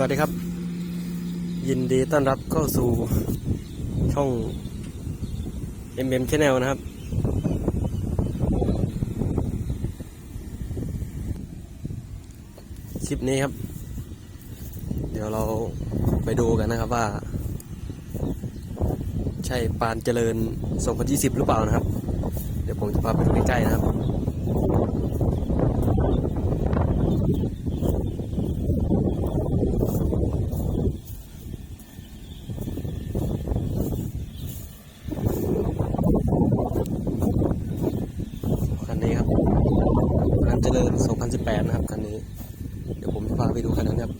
วัสดีครับ ยินดีต้อนรับเข้าสู่ช่อง MM Channel นะครับ คลิปนี้ครับ เดี๋ยวเราไปดูกันนะครับว่า ใช่ปานเจริญ 2020 หรือเปล่านะครับ เดี๋ยวผมจะพาไปดูใกล้ๆนะครับ คันนี้ครับปานเจ ริญ 2018 นะครับคันนี้ เดี๋ยวผมจะพาไปดูคันนั้นครับ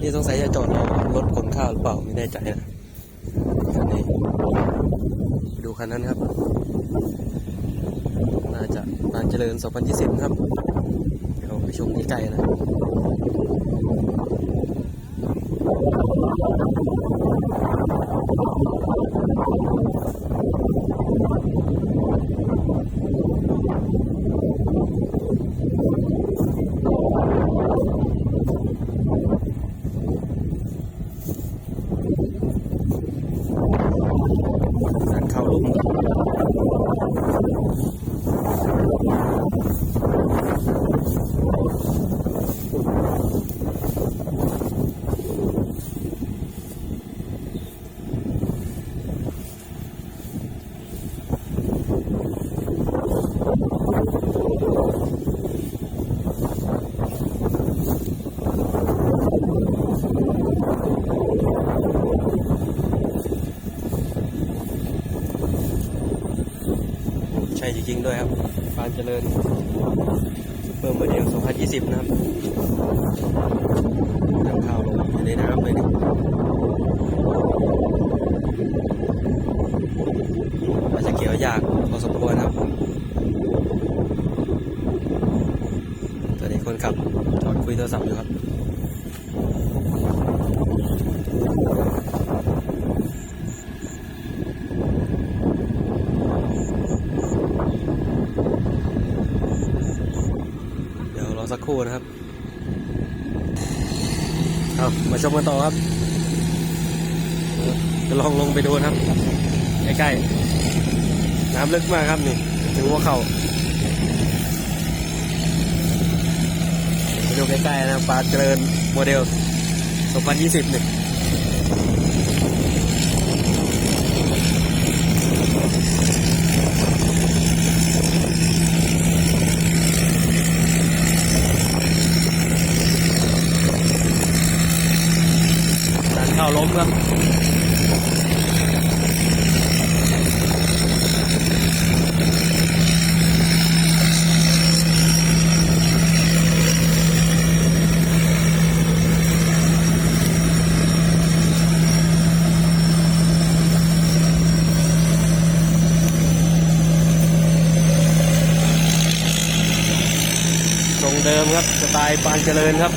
นี่สงสัยจะจอดรอรถขนข้าวหรือเปล่าไม่แน่ใจนะคันนี้ไปดูคันนั้นครับ น่าจะปานเจริญ 2020นะครับ เดี๋ยวไปชมใกล้ๆนะ จริงๆด้วยครับปานเจริญซุปเปอร์โมเดล 2020 นะครับทางเข้าลงอยู่ในน้ำเลยนี่อาจจะเกี่ยวยากพอสมควรครับ ตอนนี้คนขับจอดคุยโทรศัพท์อยู่ครับ เดี๋ยวรอสัก คู่นะครับเอามาชมกันต่อครับจะลองลงไปดูนะครับ ใกล้ๆน้ำลึกมากครับนี่ถึงหัวเข่าไปดูใกล้ๆนะปลาเจริญโมเดล 2020นี่การเข้าล้มครับ ทรง เดิมครับสไตล์ปานเจริญครับ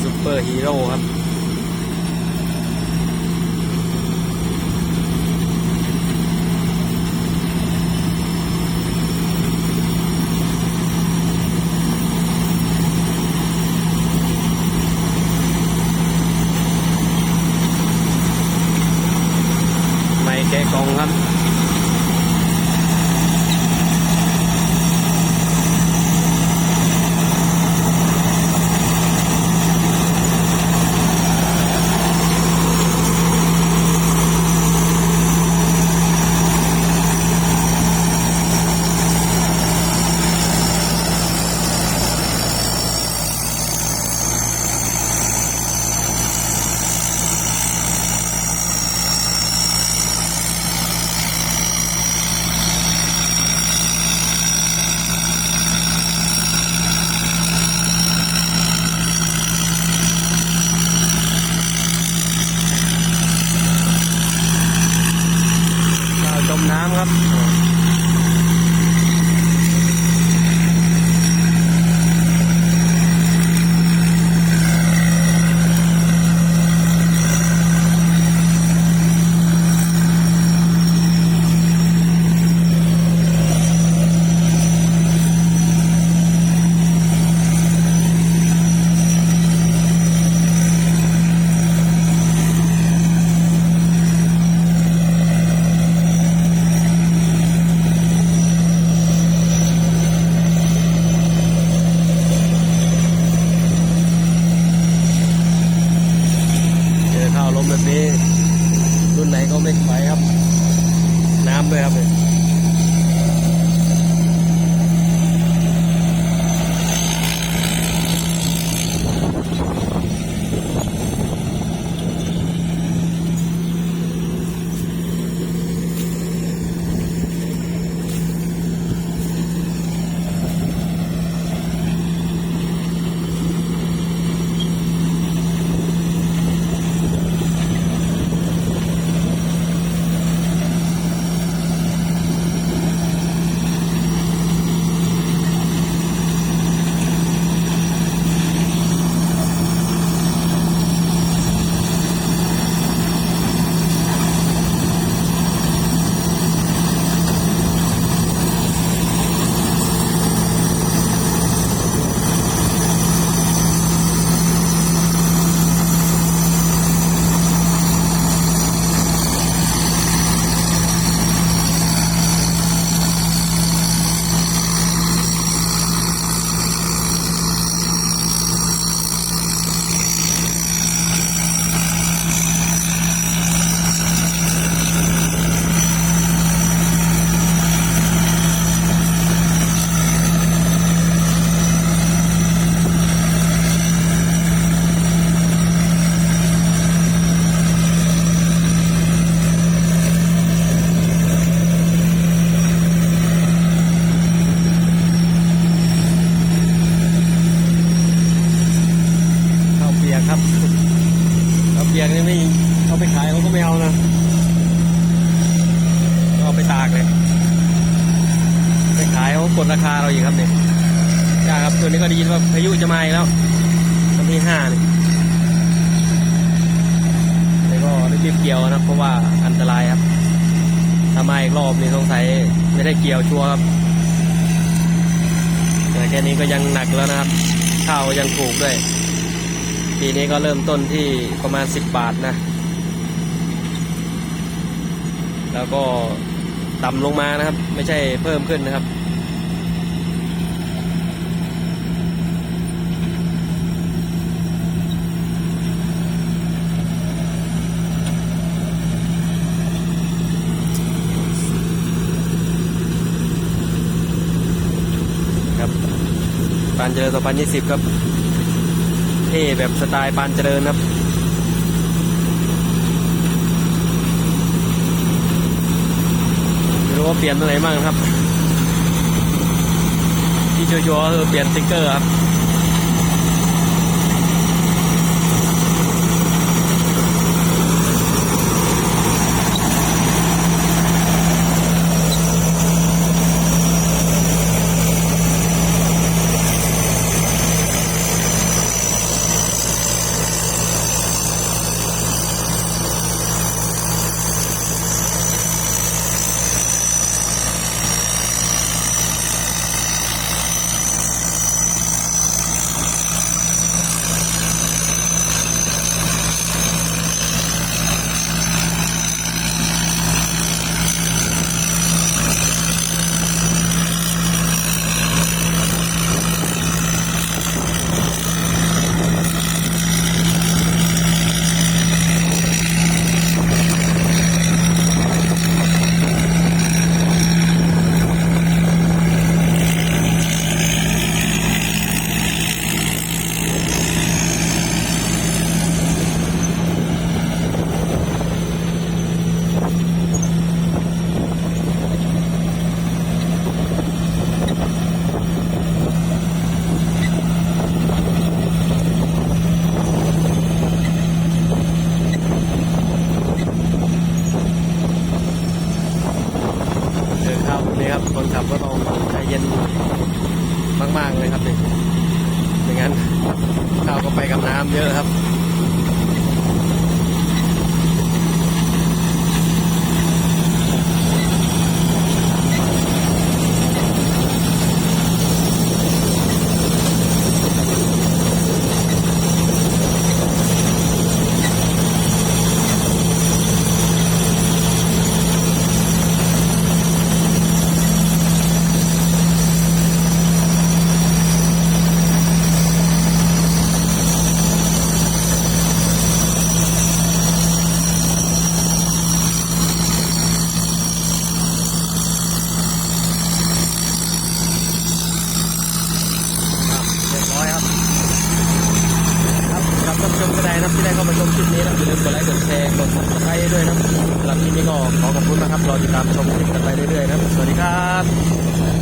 ซุปเปอร์ฮีโร่ครับ ไหนก็ไม่ไหวครับ น้ำด้วยครับเนี่ย ปียกนี่ไม่เอาไปขายเขาก็ไม่เอานะเอาไปตากเลยไปขายเขากดราคาเราอีกครับเนี่ยใช่ครับตัวนี้ก็ได้ยินว่าพายุจะมาอีกแล้ววันที่ห้านี่แต่ก็รีบเกี่ยวนะเพราะว่าอันตรายครับถ้ามาอีกรอบนี่สงสัยไม่ได้เกี่ยวชัวร์ครับแต่แค่นี้ก็ยังหนักแล้วนะครับข้าวยังถูกด้วย ปีนี้ก็เริ่มต้นที่ประมาณ 10 บาทนะ แล้วก็ต่ำลงมานะครับ ไม่ใช่เพิ่มขึ้นนะครับ ครับปานเจริญ2020 ครับ เท่แบบสไตล์ปานเจริญครับไม่รู้ว่าเปลี่ยนอะไรบ้างครับ ที่ชัวร์ๆคือเปลี่ยนสติ๊กเกอร์ครับ เดินเข้านี่ครับคนขับก็ต้องใจเย็นมาก ๆ เลยครับนี่ไม่งั้นข้าวก็ ไปกับามาชมคลิปนี้นะอย่าลืมกดไลค์กดแชร์กดติดตามด้วยนะสำหรับคลิปนี้ก็ขอขอบคุณนะครับรอติดตามชมคลิปกันไปเรื่อยๆนะสวัสดีครับ